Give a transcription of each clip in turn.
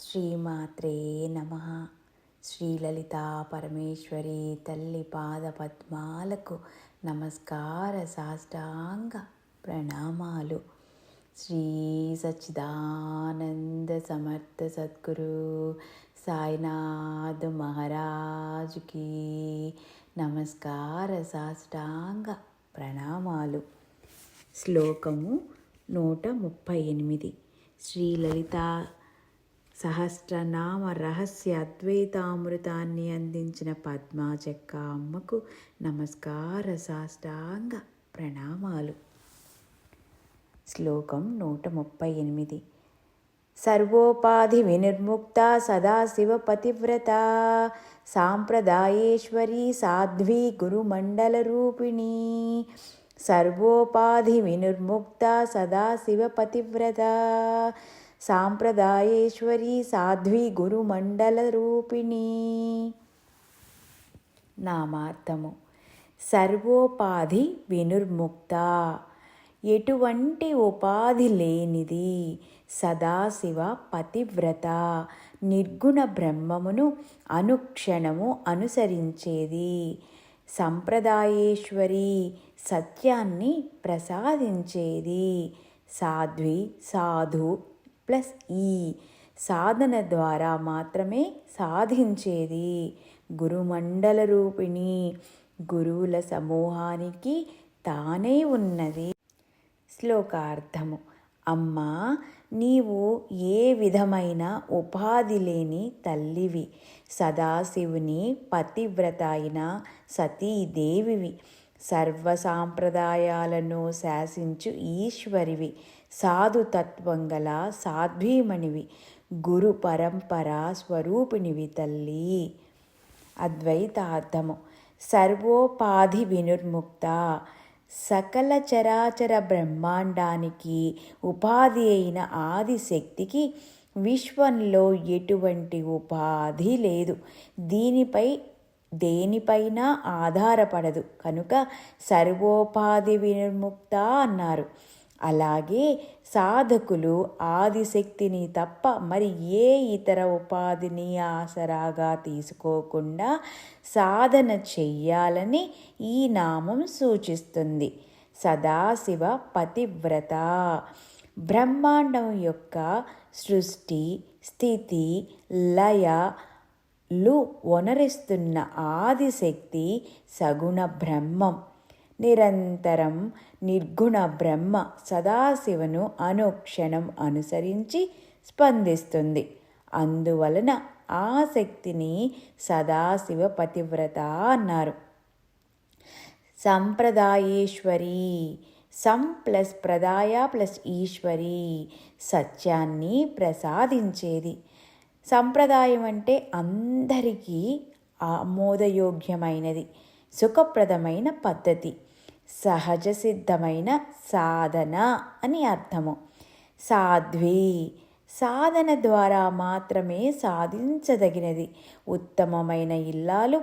శ్రీమాత్రే నమ. శ్రీలలితా పరమేశ్వరి తల్లి పాద పద్మాలకు నమస్కార సాష్టాంగ ప్రణామాలు. శ్రీ సచ్చిదానంద సమర్థ సద్గురు సాయినాథ్ మహారాజుకి నమస్కార సాష్టాంగ ప్రణామాలు. శ్లోకము నూట ముప్పై ఎనిమిది. శ్రీలలిత సహస్రనామ రహస్య అద్వైతామృతాన్ని అందించిన పద్మాచక్క అమ్మకు నమస్కార సాష్టాంగ ప్రణామాలు. శ్లోకం నూట ముప్పై ఎనిమిది. సర్వోపాధి వినిర్ముక్త సదాశివ పతివ్రత సాంప్రదాయేశ్వరి సాధ్వీ గురుమండల రూపిణీ సర్వోపాధి వినిర్ముక్త సదాశివ పతివ్రత సాంప్రదాయేశ్వరి సాధ్వి గురుమండల రూపిణి. నామార్థము. సర్వోపాధి వినుర్ముక్త. ఎటువంటి ఉపాధి లేనిది సదాశివ పతివ్రత. నిర్గుణ బ్రహ్మమును అనుక్షణము అనుసరించేది. సంప్రదాయేశ్వరి సత్యాన్ని ప్రసాదించేది. సాధ్వి సాధు ప్లస్ ఈ సాధన ద్వారా మాత్రమే సాధించేది. గురుమండల రూపిణి గురువుల సమూహానికి తానే ఉన్నది. శ్లోకార్థము. అమ్మా నీవు ఏ విధమైన ఉపాధి లేని తల్లివి. సదాశివుని పతివ్రత అయిన సతీదేవివి. సర్వ సాంప్రదాయాలను శాసించు ఈశ్వరివి. సాధుతత్వం గల సాధ్వీమణివి గురు పరంపర స్వరూపిణివి తల్లి. అద్వైతార్థము. సర్వోపాధి వినుర్ముక్త. సకల చరాచర బ్రహ్మాండానికి ఉపాధి అయిన ఆదిశక్తికి విశ్వంలో ఎటువంటి ఉపాధి లేదు. దీనిపై దేనిపైన ఆధారపడదు. కనుక సర్వోపాధి వినిర్ముక్త అన్నారు. అలాగే సాధకులు ఆదిశక్తిని తప్ప మరి ఏ ఇతర ఉపాధిని ఆసరాగా తీసుకోకుండా సాధన చెయ్యాలని ఈ నామం సూచిస్తుంది. సదాశివ పతివ్రత. బ్రహ్మాండం యొక్క సృష్టి స్థితి లయ లు వనరిస్తున్న ఆదిశక్తి సగుణ బ్రహ్మం. నిరంతరం నిర్గుణ బ్రహ్మ సదాశివను అనుక్షణం అనుసరించి స్పందిస్తుంది. అందువలన ఆ శక్తిని సదాశివ పతివ్రత అన్నారు. సంప్రదాయేశ్వరి సం ప్లస్ ప్రదాయ ప్లస్ ఈశ్వరి సత్యాన్ని ప్రసాదించేది. సంప్రదాయం అంటే అందరికీ ఆమోదయోగ్యమైనది సుఖప్రదమైన పద్ధతి. సహజ సిద్ధమైన సాధన అని అర్థము. సాధ్వి. సాధన ద్వారా మాత్రమే సాధించదగినది. ఉత్తమమైన ఇల్లాలు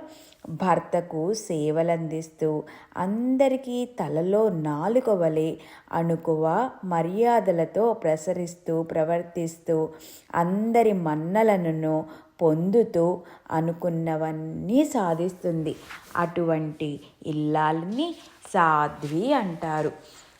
భర్తకు సేవలందిస్తూ అందరికీ తలలో నాలుక వలె అణుకువ మర్యాదలతో ప్రసరిస్తూ ప్రవర్తిస్తూ అందరి మన్నలను పొందుతూ అనుకున్నవన్నీ సాధిస్తుంది. అటువంటి ఇల్లాలని సాధ్వి అంటారు.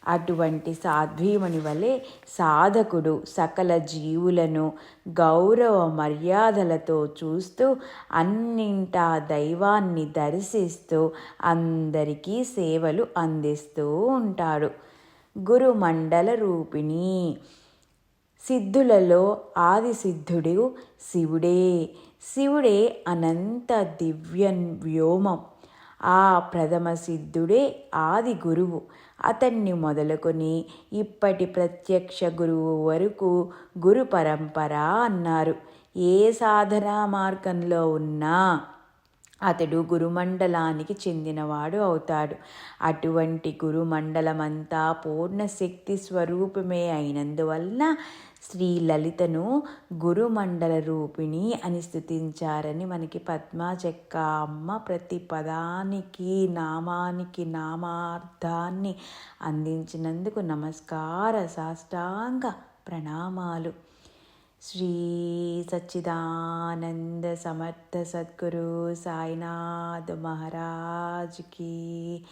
అటువంటి సాధ్వీమణి వలె సాధకుడు సకల జీవులను గౌరవ మర్యాదలతో చూస్తూ అన్నింటా దైవాన్ని దర్శిస్తూ అందరికీ సేవలు అందిస్తూ ఉంటాడు. గురుమండల రూపిణి. సిద్ధులలో ఆది సిద్ధుడు శివుడే. శివుడే అనంత దివ్య వ్యోమం. ఆ ప్రథమ సిద్ధుడే ఆది గురువు. అతన్ని మొదలుకొని ఇప్పటి ప్రత్యక్ష గురువు వరకు గురు పరంపర అన్నారు. ఏ సాధనా మార్గంలో ఉన్నా అతడు గురుమండలానికి చెందినవాడు అవుతాడు. అటువంటి గురుమండలమంతా పూర్ణశక్తి స్వరూపమే అయినందువలన శ్రీ లలితను గురుమండల రూపిణి అని స్థుతించారని మనకి పద్మాచక్క అమ్మ ప్రతి పదానికి నామానికి నామార్థాన్ని అందించినందుకు నమస్కార సాష్టాంగ ప్రణామాలు. శ్రీ సచ్చిదానంద సమర్థ సద్గురు సాయినాథ్ మహారాజ్కి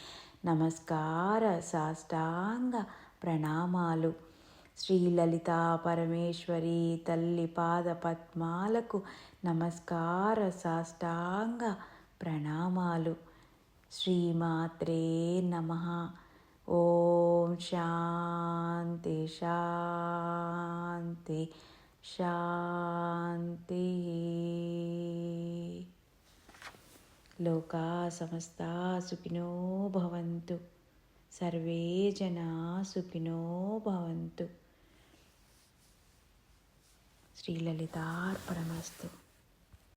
నమస్కార సాష్టాంగ ప్రణామాలు. శ్రీ లలితా పరమేశ్వరి తల్లి పాద పద్మాలకు నమస్కార సాష్టాంగ ప్రణామాలు. శ్రీమాత్రే నమ. ఓం శాంతి శాంతి. ಶಾಂತಿ. ಲೋಕಾ ಸಮಸ್ತ ಸುಖಿನೋ ಭವಂತು. ಸರ್ವೇ ಜನ ಸುಖಿನೋ ಭವಂತು. ಶ್ರೀಲಲಿತಾರ್ಪಣಮಸ್ತು